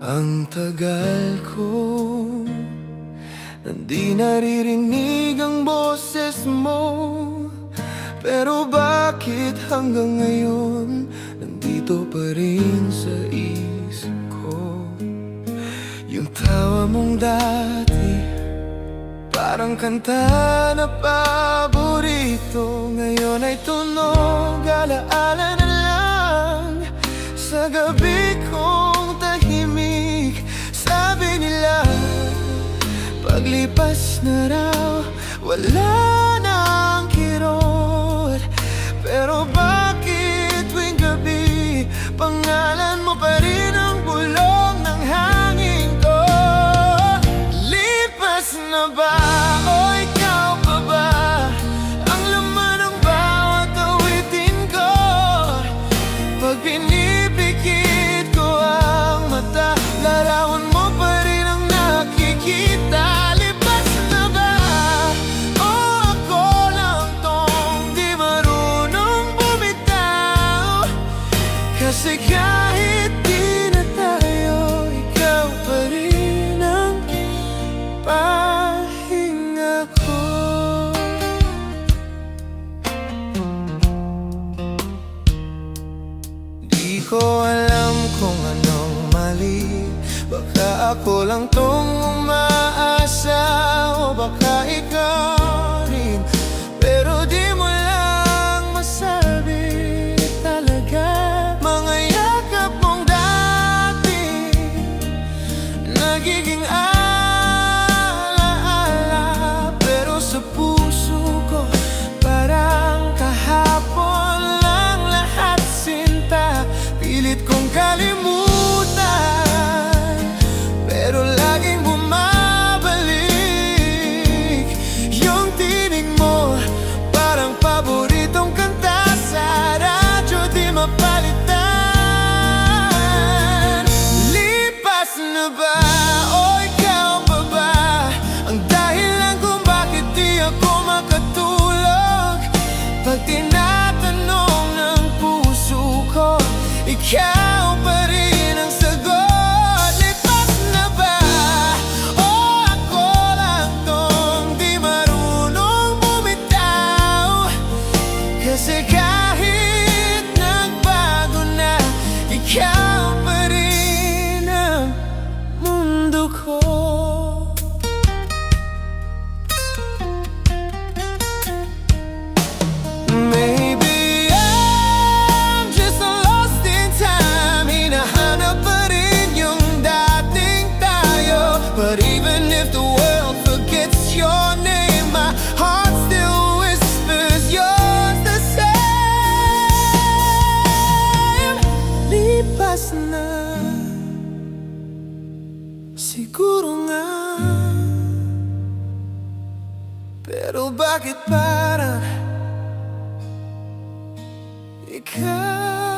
Ang tagal ko Nandi naririnig ang boses mo. Pero bakit hanggang ngayon Nandito pa rin sa isip ko? Yung tawa mong dati Parang kanta na paborito. Ngayon ay tunog Alaala Paglipas na raw Wala nang kirot. Pero bakit tuwing gabi Pangalan mo pa rin ang bulong ng hangin ko? Lipas na ba kahit di na tayo Ikaw pa rin pahinga ko. Di alam kung anong mali. Baka ako lang tong umaasa Ikaw Lipas na. Siguro nga. Pero bakit parang ikaw